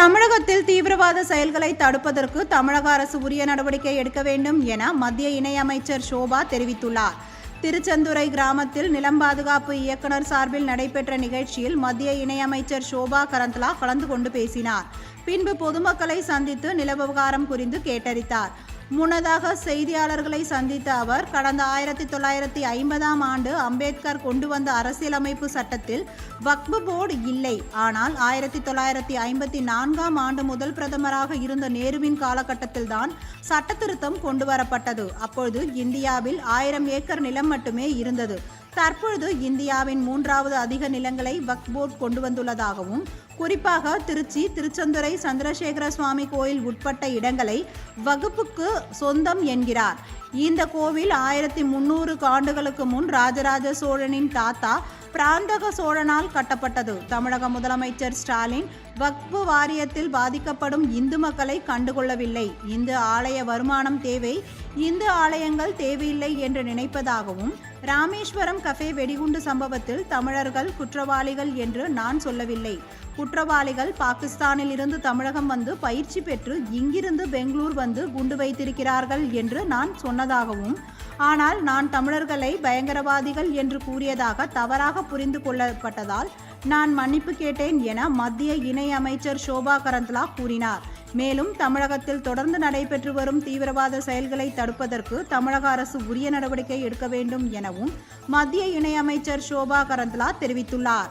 தமிழகத்தில் தீவிரவாத செயல்களை தடுப்பதற்கு தமிழக அரசு உரிய நடவடிக்கை எடுக்க வேண்டும் என மத்திய இணையமைச்சர் ஷோபா தெரிவித்துள்ளார். திருச்செந்துறை கிராமத்தில் நிலம் பாதுகாப்பு இயக்குனர் சார்பில் நடைபெற்ற நிகழ்ச்சியில் மத்திய இணையமைச்சர் ஷோபா கரந்த்லா கலந்து கொண்டு பேசினார். பின்பு பொதுமக்களை சந்தித்து நில விவகாரம் குறித்து கேட்டறித்தார் முன்னதாக செய்தியாளர்களை சந்தித்த அவர் கடந்த ஆயிரத்தி தொள்ளாயிரத்தி ஐம்பதாம் ஆண்டு அம்பேத்கர் கொண்டு வந்த அரசியலமைப்பு சட்டத்தில் வக்பு போர்டு இல்லை. ஆனால் ஆயிரத்தி தொள்ளாயிரத்தி ஐம்பத்தி நான்காம் ஆண்டு முதல் பிரதமராக இருந்த நேருவின் காலகட்டத்தில்தான் சட்டத்திருத்தம் கொண்டு வரப்பட்டது. அப்பொழுது இந்தியாவில் ஆயிரம் ஏக்கர் நிலம் மட்டுமே இருந்தது. தற்பொழுது இந்தியாவின் மூன்றாவது அதிக நிலங்களை வக்ஃப் போர்டு கொண்டு வந்துள்ளதாகவும் குறிப்பாக திருச்சி திருச்செந்துறை சந்திரசேகர சுவாமி கோயில் உட்பட்ட இடங்களை வகுப்புக்கு சொந்தம் என்கிறார். இந்த கோவில் ஆயிரத்தி முன்னூறு ஆண்டுகளுக்கு முன் ராஜராஜ சோழனின் தாத்தா பிராந்தக சோழனால் கட்டப்பட்டது. தமிழக முதலமைச்சர் ஸ்டாலின் வக்பு வாரியத்தில் பாதிக்கப்படும் இந்து மக்களை கண்டுகொள்ளவில்லை. இந்து ஆலய வருமானம் தேவை இந்து ஆலயங்கள் தேவையில்லை என்று நினைப்பதாகவும் ராமேஸ்வரம் கஃபே வெடிகுண்டு சம்பவத்தில் தமிழர்கள் குற்றவாளிகள் என்று நான் சொல்லவில்லை. குற்றவாளிகள் பாகிஸ்தானில் இருந்து தமிழகம் வந்து பயிற்சி பெற்று இங்கிருந்து பெங்களூர் வந்து குண்டு வைத்திருக்கிறார்கள் என்று நான் சொன்னதாகவும் ஆனால் நான் தமிழர்களை பயங்கரவாதிகள் என்று கூறியதாக தவறாக புரிந்து கொள்ளப்பட்டதால் நான் மன்னிப்பு கேட்டேன் என மத்திய இணை அமைச்சர் சோபா கரந்த்லா கூறினார். மேலும் தமிழகத்தில் தொடர்ந்து நடைபெற்று வரும் தீவிரவாத செயல்களை தடுப்பதற்கு தமிழக அரசு உரிய நடவடிக்கை எடுக்க வேண்டும் எனவும் மத்திய இணையமைச்சர் சோபா கரந்த்லா தெரிவித்துள்ளார்.